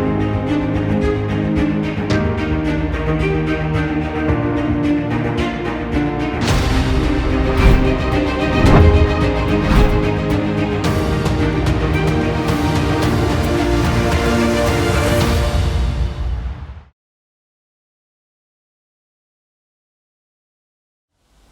Thank you.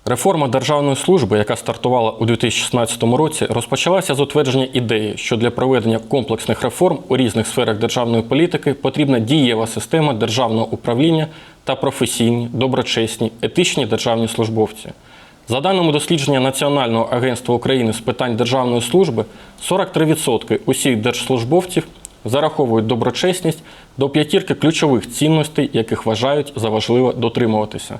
Реформа державної служби, яка стартувала у 2016 році, розпочалася з утвердження ідеї, що для проведення комплексних реформ у різних сферах державної політики потрібна дієва система державного управління та професійні, доброчесні, етичні державні службовці. За даними дослідження Національного агентства України з питань державної служби, 43% усіх держслужбовців зараховують доброчесність до п'ятірки ключових цінностей, яких вважають за важливо дотримуватися.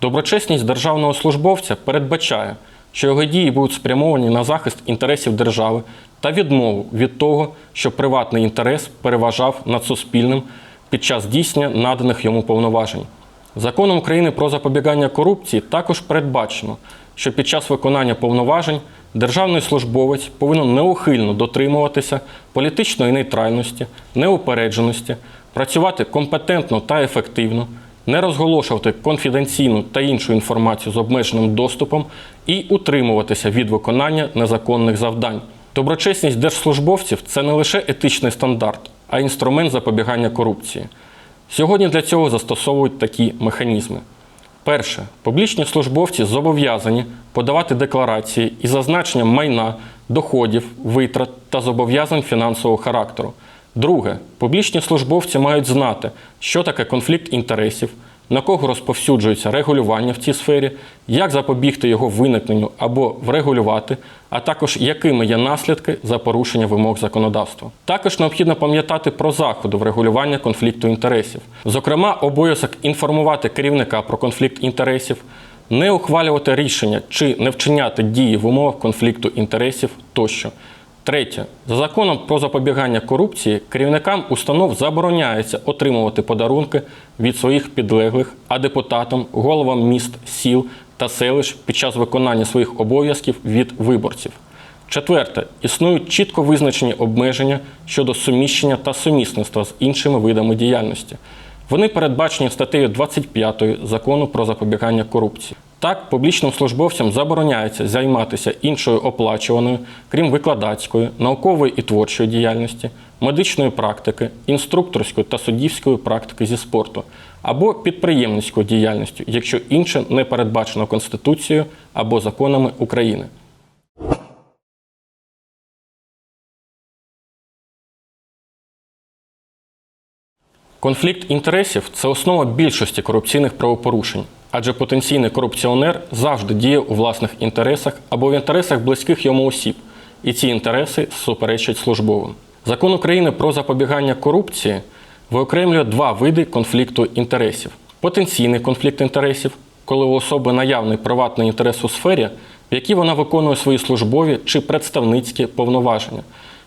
Доброчесність державного службовця передбачає, що його дії будуть спрямовані на захист інтересів держави та відмову від того, що приватний інтерес переважав над суспільним під час здійснення наданих йому повноважень. Законом України про запобігання корупції також передбачено, що під час виконання повноважень державний службовець повинен неухильно дотримуватися політичної нейтральності, неупередженості, працювати компетентно та ефективно, не розголошувати конфіденційну та іншу інформацію з обмеженим доступом і утримуватися від виконання незаконних завдань. Доброчесність держслужбовців це не лише етичний стандарт, а інструмент запобігання корупції. Сьогодні для цього застосовують такі механізми. Перше, публічні службовці зобов'язані подавати декларації із зазначенням майна, доходів, витрат та зобов'язань фінансового характеру. Друге, публічні службовці мають знати, що таке конфлікт інтересів, на кого розповсюджується регулювання в цій сфері, як запобігти його виникненню або врегулювати, а також якими є наслідки за порушення вимог законодавства. Також необхідно пам'ятати про заходи врегулювання конфлікту інтересів, зокрема, обов'язок інформувати керівника про конфлікт інтересів, не ухвалювати рішення чи не вчиняти дії в умовах конфлікту інтересів тощо. Третє, за законом про запобігання корупції керівникам установ забороняється отримувати подарунки від своїх підлеглих, а депутатам, головам міст, сіл та селищ під час виконання своїх обов'язків від виборців. Четверте, існують чітко визначені обмеження щодо суміщення та сумісництва з іншими видами діяльності. Вони передбачені статтею 25 закону про запобігання корупції. Так, публічним службовцям забороняється займатися іншою оплачуваною, крім викладацької, наукової і творчої діяльності, медичної практики, інструкторської та суддівської практики зі спорту або підприємницькою діяльністю, якщо інше не передбачено Конституцією або законами України. Конфлікт інтересів це основа більшості корупційних правопорушень, адже потенційний корупціонер завжди діє у власних інтересах або в інтересах близьких йому осіб, і ці інтереси суперечать службовим. Закон України про запобігання корупції виокремлює два види конфлікту інтересів: потенційний конфлікт інтересів, коли у особи наявний приватний інтерес у сфері, в якій вона виконує свої службові чи представницькі повноваження,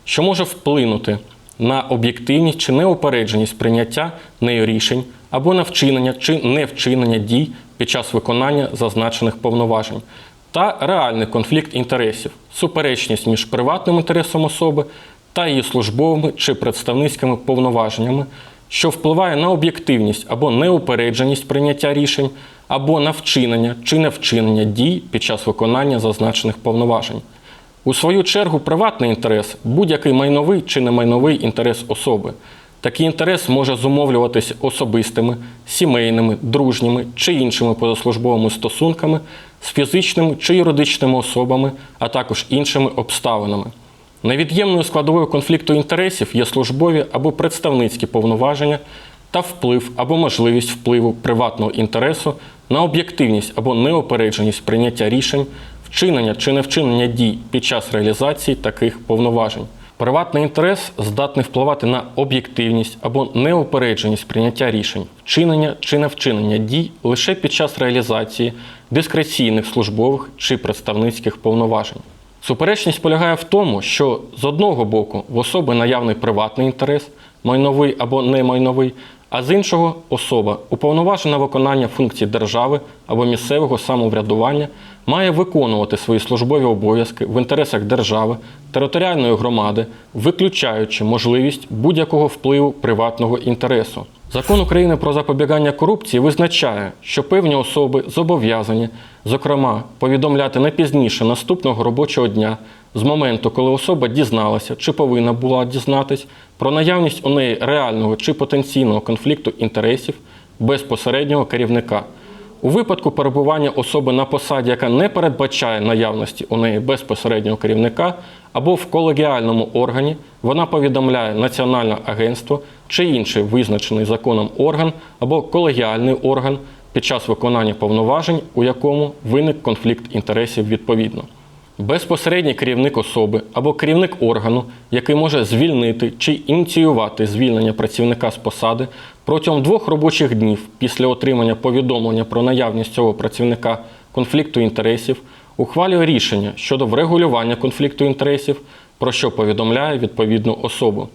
що може вплинути на об'єктивність чи неупередженість прийняття нею рішень або на вчинення чи невчинення дій під час виконання зазначених повноважень, та реальний конфлікт інтересів, суперечність між приватним інтересом особи та її службовими чи представницькими повноваженнями, що впливає на об'єктивність або неупередженість прийняття рішень, або на вчинення чи невчинення дій під час виконання зазначених повноважень. У свою чергу, приватний інтерес будь-який майновий чи немайновий інтерес особи. Такий інтерес може зумовлюватися особистими, сімейними, дружніми чи іншими позаслужбовими стосунками з фізичними чи юридичними особами, а також іншими обставинами. Невід'ємною складовою конфлікту інтересів є службові або представницькі повноваження та вплив або можливість впливу приватного інтересу на об'єктивність або неопередженість прийняття рішень, вчинення чи невчинення дій під час реалізації таких повноважень. Приватний інтерес здатний впливати на об'єктивність або неупередженість прийняття рішень, вчинення чи невчинення дій лише під час реалізації дискреційних службових чи представницьких повноважень. Суперечність полягає в тому, що з одного боку в особи наявний приватний інтерес, майновий або немайновий, а з іншого особа, уповноважена виконання функцій держави або місцевого самоврядування, має виконувати свої службові обов'язки в інтересах держави, територіальної громади, виключаючи можливість будь-якого впливу приватного інтересу. Закон України про запобігання корупції визначає, що певні особи зобов'язані, зокрема, повідомляти не пізніше наступного робочого дня з моменту, коли особа дізналася чи повинна була дізнатись про наявність у неї реального чи потенційного конфлікту інтересів безпосереднього керівника. У випадку перебування особи на посаді, яка не передбачає наявності у неї безпосереднього керівника, або в колегіальному органі, вона повідомляє Національне агентство чи інший визначений законом орган або колегіальний орган під час виконання повноважень, у якому виник конфлікт інтересів відповідно. Безпосередній керівник особи або керівник органу, який може звільнити чи ініціювати звільнення працівника з посади протягом двох робочих днів після отримання повідомлення про наявність цього працівника конфлікту інтересів, ухвалює рішення щодо врегулювання конфлікту інтересів, про що повідомляє відповідну особу.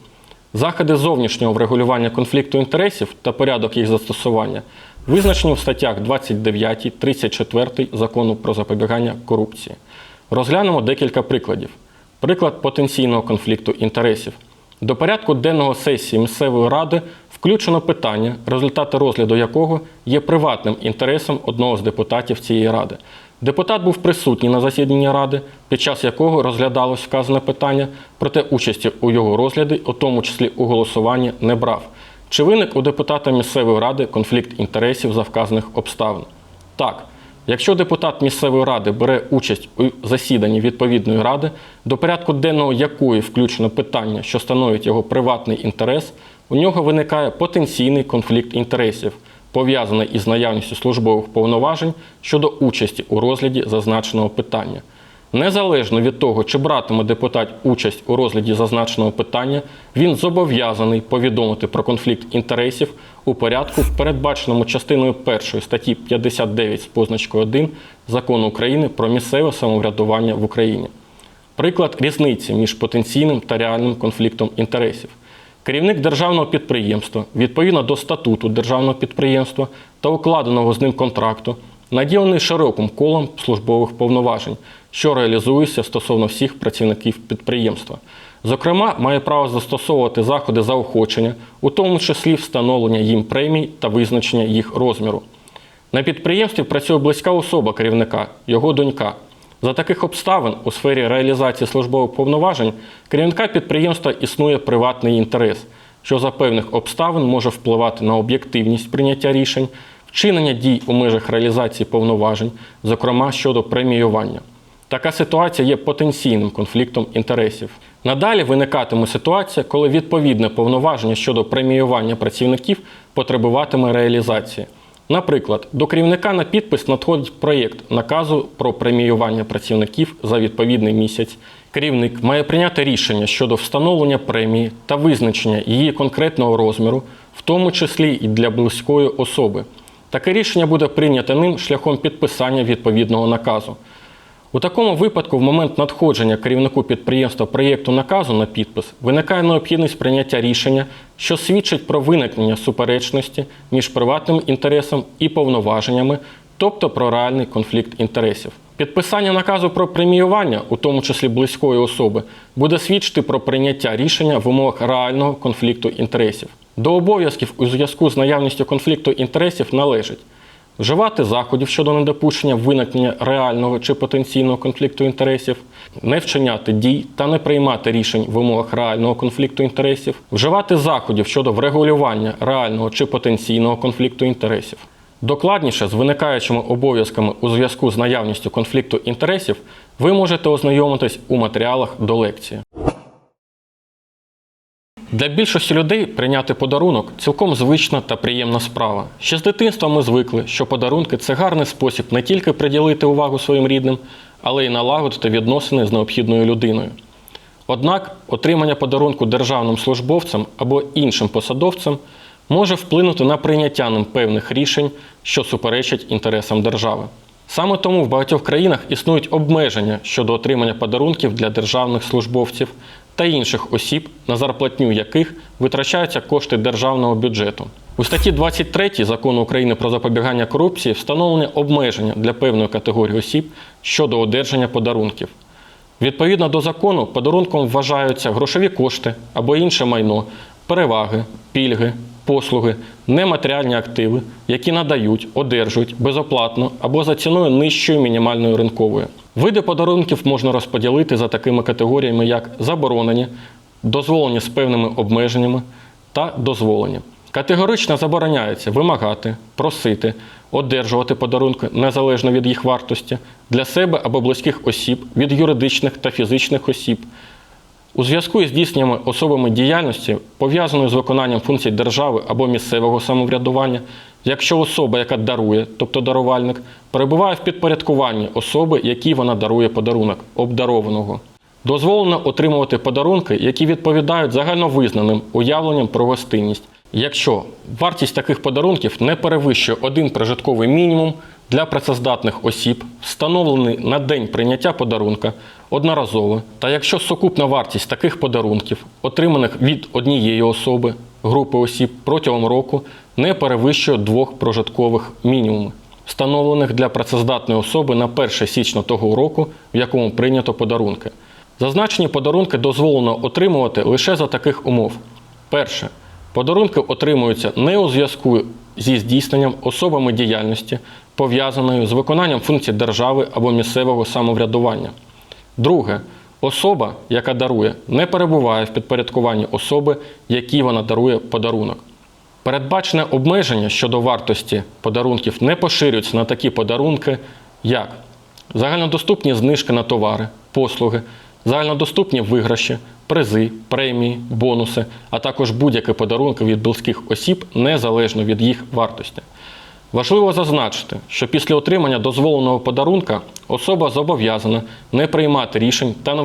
Заходи зовнішнього врегулювання конфлікту інтересів та порядок їх застосування визначені в статтях 29, 34 закону про запобігання корупції. Розглянемо декілька прикладів. Приклад потенційного конфлікту інтересів. До порядку денного сесії місцевої ради включено питання, результати розгляду якого є приватним інтересом одного з депутатів цієї ради. Депутат був присутній на засіданні ради, під час якого розглядалось вказане питання, проте участі у його розгляді, у тому числі у голосуванні, не брав. Чи виник у депутата місцевої ради конфлікт інтересів за вказаних обставин? Так. Якщо депутат місцевої ради бере участь у засіданні відповідної ради, до порядку денного якої включено питання, що становить його приватний інтерес, у нього виникає потенційний конфлікт інтересів, пов'язаний із наявністю службових повноважень щодо участі у розгляді зазначеного питання. Незалежно від того, чи братиме депутат участь у розгляді зазначеного питання, він зобов'язаний повідомити про конфлікт інтересів у порядку, передбаченому частиною 1 статті 59 з позначкою 1 Закону України про місцеве самоврядування в Україні. Приклад різниці між потенційним та реальним конфліктом інтересів. Керівник державного підприємства відповідно до статуту державного підприємства та укладеного з ним контракту наділений широким колом службових повноважень, що реалізуються стосовно всіх працівників підприємства. Зокрема, має право застосовувати заходи заохочення, у тому числі встановлення їм премій та визначення їх розміру. На підприємстві працює близька особа керівника, його донька. За таких обставин у сфері реалізації службових повноважень керівника підприємства існує приватний інтерес, що за певних обставин може впливати на об'єктивність прийняття рішень, вчинення дій у межах реалізації повноважень, зокрема щодо преміювання. Така ситуація є потенційним конфліктом інтересів. Надалі виникатиме ситуація, коли відповідне повноваження щодо преміювання працівників потребуватиме реалізації. Наприклад, до керівника на підпис надходить проєкт наказу про преміювання працівників за відповідний місяць. Керівник має прийняти рішення щодо встановлення премії та визначення її конкретного розміру, в тому числі і для близької особи. Таке рішення буде прийнято ним шляхом підписання відповідного наказу. У такому випадку, в момент надходження керівнику підприємства проєкту наказу на підпис виникає необхідність прийняття рішення, що свідчить про виникнення суперечності між приватним інтересом і повноваженнями, тобто про реальний конфлікт інтересів. Підписання наказу про преміювання, у тому числі близької особи, буде свідчити про прийняття рішення в умовах реального конфлікту інтересів. До обов'язків у зв'язку з наявністю конфлікту інтересів належить вживати заходів щодо недопущення виникнення реального чи потенційного конфлікту інтересів, не вчиняти дій та не приймати рішень в умовах реального конфлікту інтересів, вживати заходів щодо врегулювання реального чи потенційного конфлікту інтересів. Докладніше з виникаючими обов'язками у зв'язку з наявністю конфлікту інтересів ви можете ознайомитись у матеріалах до лекції. Для більшості людей прийняти подарунок цілком звична та приємна справа. Ще з дитинства ми звикли, що подарунки це гарний спосіб не тільки приділити увагу своїм рідним, але й налагодити відносини з необхідною людиною. Однак отримання подарунку державним службовцям або іншим посадовцям може вплинути на прийняття ним певних рішень, що суперечать інтересам держави. Саме тому в багатьох країнах існують обмеження щодо отримання подарунків для державних службовців та інших осіб, на зарплатню яких витрачаються кошти державного бюджету. У статті 23 закону України про запобігання корупції встановлені обмеження для певної категорії осіб щодо одержання подарунків. Відповідно до закону, подарунком вважаються грошові кошти або інше майно, переваги, пільги, послуги, нематеріальні активи, які надають, одержують безоплатно або за ціною нижчою мінімальною ринковою. Види подарунків можна розподілити за такими категоріями, як заборонені, дозволені з певними обмеженнями та дозволені. Категорично забороняється вимагати, просити, одержувати подарунки незалежно від їх вартості для себе або близьких осіб, від юридичних та фізичних осіб. У зв'язку із здійсненнями особами діяльності, пов'язаною з виконанням функцій держави або місцевого самоврядування, якщо особа, яка дарує, тобто дарувальник, перебуває в підпорядкуванні особи, якій вона дарує подарунок, обдарованого. Дозволено отримувати подарунки, які відповідають загальновизнаним уявленням про гостинність, якщо вартість таких подарунків не перевищує один прожитковий мінімум для працездатних осіб, встановлений на день прийняття подарунка одноразово, та якщо сукупна вартість таких подарунків, отриманих від однієї особи, групи осіб протягом року, не перевищує двох прожиткових мінімумів, встановлених для працездатної особи на 1 січня того року, в якому прийнято подарунки. Зазначені подарунки дозволено отримувати лише за таких умов. Перше. Подарунки отримуються не у зв'язку зі здійсненням особами діяльності, пов'язаною з виконанням функцій держави або місцевого самоврядування. Друге. Особа, яка дарує, не перебуває в підпорядкуванні особи, якій вона дарує подарунок. Передбачене обмеження щодо вартості подарунків не поширюється на такі подарунки, як загальнодоступні знижки на товари, послуги, загальнодоступні виграші, призи, премії, бонуси, а також будь-які подарунки від близьких осіб незалежно від їх вартості. Важливо зазначити, що після отримання дозволеного подарунка особа зобов'язана не приймати рішень та не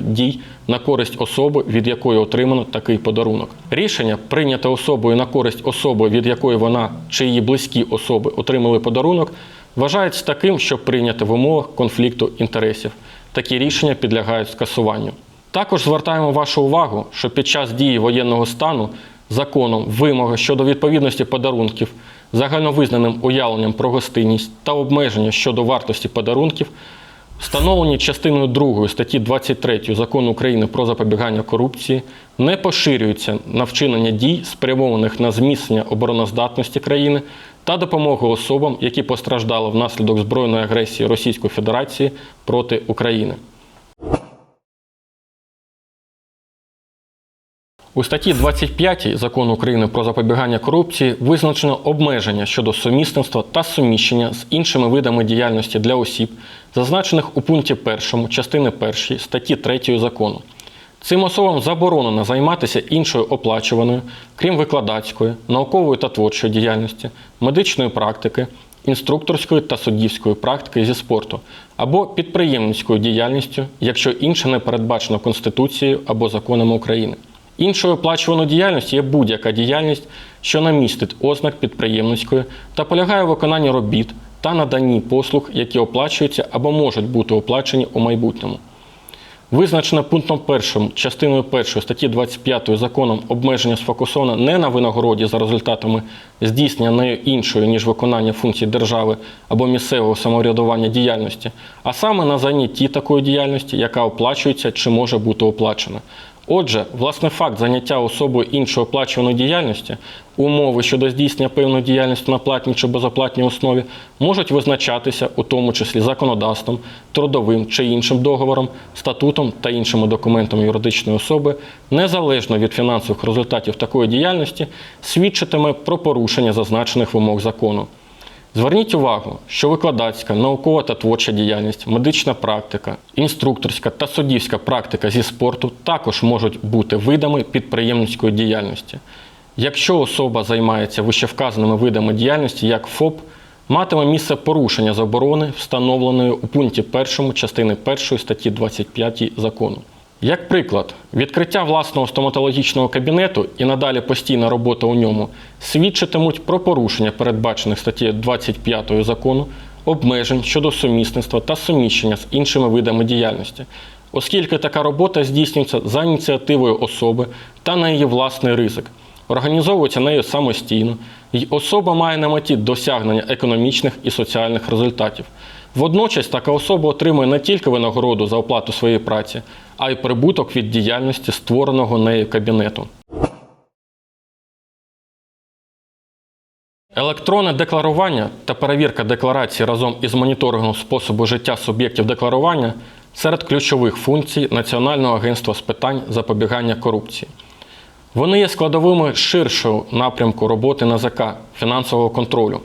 дій на користь особи, від якої отримано такий подарунок. Рішення, прийняте особою на користь особи, від якої вона чи її близькі особи отримали подарунок, вважається таким, що прийняте в умовах конфлікту інтересів. Такі рішення підлягають скасуванню. Також звертаємо вашу увагу, що під час дії воєнного стану законом вимоги щодо відповідності подарунків загальновизнаним уявленням про гостинність та обмеження щодо вартості подарунків встановлені частиною 2 статті 23 Закону України про запобігання корупції, не поширюються на вчинення дій, спрямованих на зміцнення обороноздатності країни та допомогу особам, які постраждали внаслідок збройної агресії Російської Федерації проти України. У статті 25 Закону України про запобігання корупції визначено обмеження щодо сумісництва та суміщення з іншими видами діяльності для осіб, зазначених у пункті 1 частини 1 статті 3 закону. Цим особам заборонено займатися іншою оплачуваною, крім викладацької, наукової та творчої діяльності, медичної практики, інструкторської та суддівської практики зі спорту або підприємницькою діяльністю, якщо інше не передбачено Конституцією або законами України. Іншою оплачуваною діяльністю є будь-яка діяльність, що не містить ознак підприємницької та полягає у виконанні робіт та наданні послуг, які оплачуються або можуть бути оплачені у майбутньому. Визначено пунктом 1 частиною 1 статті 25 законом обмеження сфокусовано не на винагороді за результатами здійснення нею іншої, ніж виконання функцій держави або місцевого самоврядування діяльності, а саме на занятті такої діяльності, яка оплачується чи може бути оплачена. Отже, власне факт заняття особою іншої оплачуваної діяльності, умови щодо здійснення певної діяльності на платній чи безоплатній основі можуть визначатися у тому числі законодавством, трудовим чи іншим договором, статутом та іншими документами юридичної особи, незалежно від фінансових результатів такої діяльності, свідчитиме про порушення зазначених вимог закону. Зверніть увагу, що викладацька, наукова та творча діяльність, медична практика, інструкторська та суддівська практика зі спорту також можуть бути видами підприємницької діяльності. Якщо особа займається вищевказаними видами діяльності, як ФОП, матиме місце порушення заборони, встановленої у пункті 1 частини 1 статті 25 закону. Як приклад, відкриття власного стоматологічного кабінету і надалі постійна робота у ньому свідчитимуть про порушення передбачених статтєю 25 закону обмежень щодо сумісництва та суміщення з іншими видами діяльності, оскільки така робота здійснюється за ініціативою особи та на її власний ризик. організовуються нею самостійно, і особа має на меті досягнення економічних і соціальних результатів. Водночас така особа отримує не тільки винагороду за оплату своєї праці, а й прибуток від діяльності створеного нею кабінету. Електронне декларування та перевірка декларації разом із моніторингом способу життя суб'єктів декларування серед ключових функцій Національного агентства з питань запобігання корупції. Вони є складовими ширшого напрямку роботи НАЗК фінансового контролю.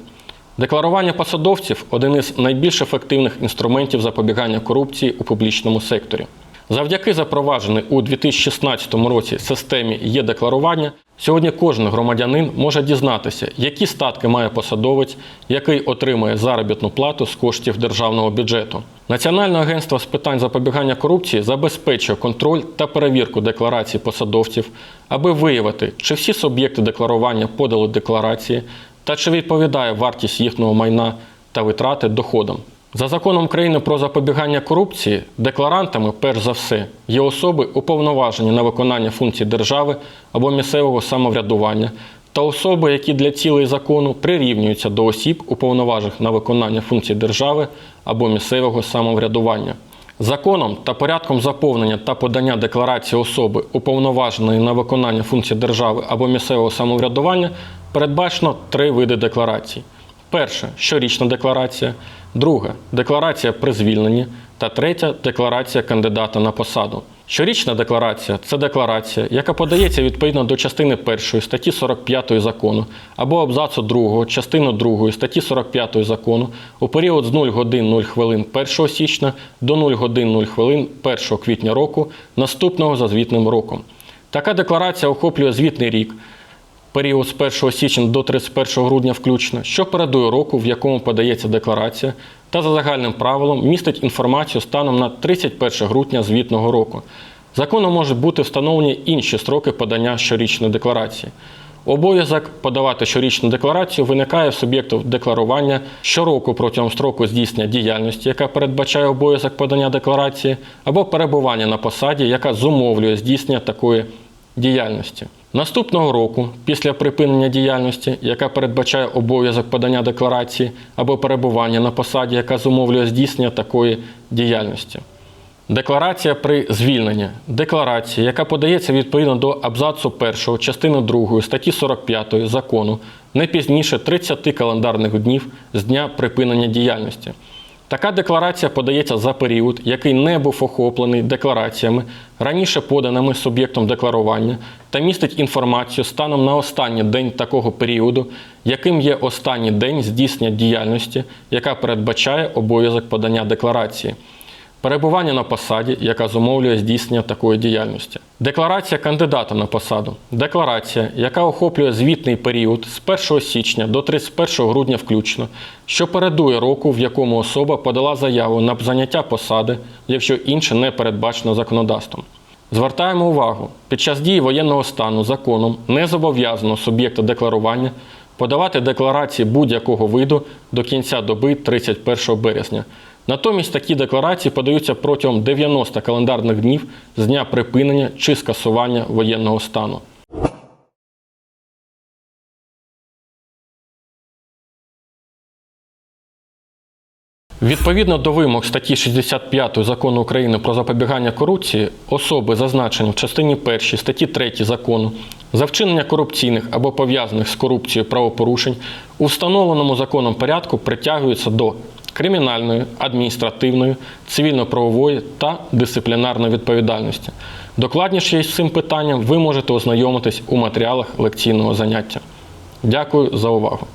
Декларування посадовців один із найбільш ефективних інструментів запобігання корупції у публічному секторі. Завдяки запровадженій у 2016 році системі є-декларування, сьогодні кожен громадянин може дізнатися, які статки має посадовець, який отримує заробітну плату з коштів державного бюджету. Національне агентство з питань запобігання корупції забезпечує контроль та перевірку декларацій посадовців, аби виявити, чи всі суб'єкти декларування подали декларації та чи відповідає вартість їхнього майна та витрати доходам. За законом України про запобігання корупції, декларантами, перш за все, є особи, уповноважені на виконання функцій держави або місцевого самоврядування, та особи, які для цілей закону прирівнюються до осіб, уповноважених на виконання функцій держави або місцевого самоврядування. Законом та порядком заповнення та подання декларації особи, уповноваженої на виконання функцій держави або місцевого самоврядування, передбачено три види декларацій. Перше щорічна декларація, друге декларація при звільненні та третя декларація кандидата на посаду. Щорічна декларація це декларація, яка подається відповідно до частини 1 статті 45 закону або абзацу 2 частини 2 статті 45 закону у період з 0 годин 0 хвилин 1 січня до 0 годин 0 хвилин 1 квітня року, наступного за звітним роком. Така декларація охоплює звітний рік, період з 1 січня до 31 грудня включно, що передує року, в якому подається декларація, та за загальним правилом містить інформацію станом на 31 грудня звітного року. Законом можуть бути встановлені інші строки подання щорічної декларації. Обов'язок подавати щорічну декларацію виникає в суб'єкту декларування щороку протягом строку здійснення діяльності, яка передбачає обов'язок подання декларації, або перебування на посаді, яка зумовлює здійснення такої діяльності. Наступного року, після припинення діяльності, яка передбачає обов'язок подання декларації або перебування на посаді, яка зумовлює здійснення такої діяльності. Декларація при звільненні. Декларація, яка подається відповідно до абзацу 1 частини 2 статті 45 закону не пізніше 30 календарних днів з дня припинення діяльності. Така декларація подається за період, який не був охоплений деклараціями, раніше поданими суб'єктом декларування, та містить інформацію станом на останній день такого періоду, яким є останній день здійснення діяльності, яка передбачає обов'язок подання декларації. Перебування на посаді, яка зумовлює здійснення такої діяльності. Декларація кандидата на посаду. Декларація, яка охоплює звітний період з 1 січня до 31 грудня включно, що передує року, в якому особа подала заяву на заняття посади, якщо інше не передбачено законодавством. Звертаємо увагу, під час дії воєнного стану законом не зобов'язано суб'єкта декларування подавати декларації будь-якого виду до кінця доби 31 березня. Натомість такі декларації подаються протягом 90 календарних днів з дня припинення чи скасування воєнного стану. Відповідно до вимог статті 65 закону України про запобігання корупції, особи, зазначені в частині 1 статті 3 закону, за вчинення корупційних або пов'язаних з корупцією правопорушень у встановленому законом порядку притягуються до кримінальної, адміністративної, цивільно-правової та дисциплінарної відповідальності. Докладніше з цим питанням ви можете ознайомитись у матеріалах лекційного заняття. Дякую за увагу!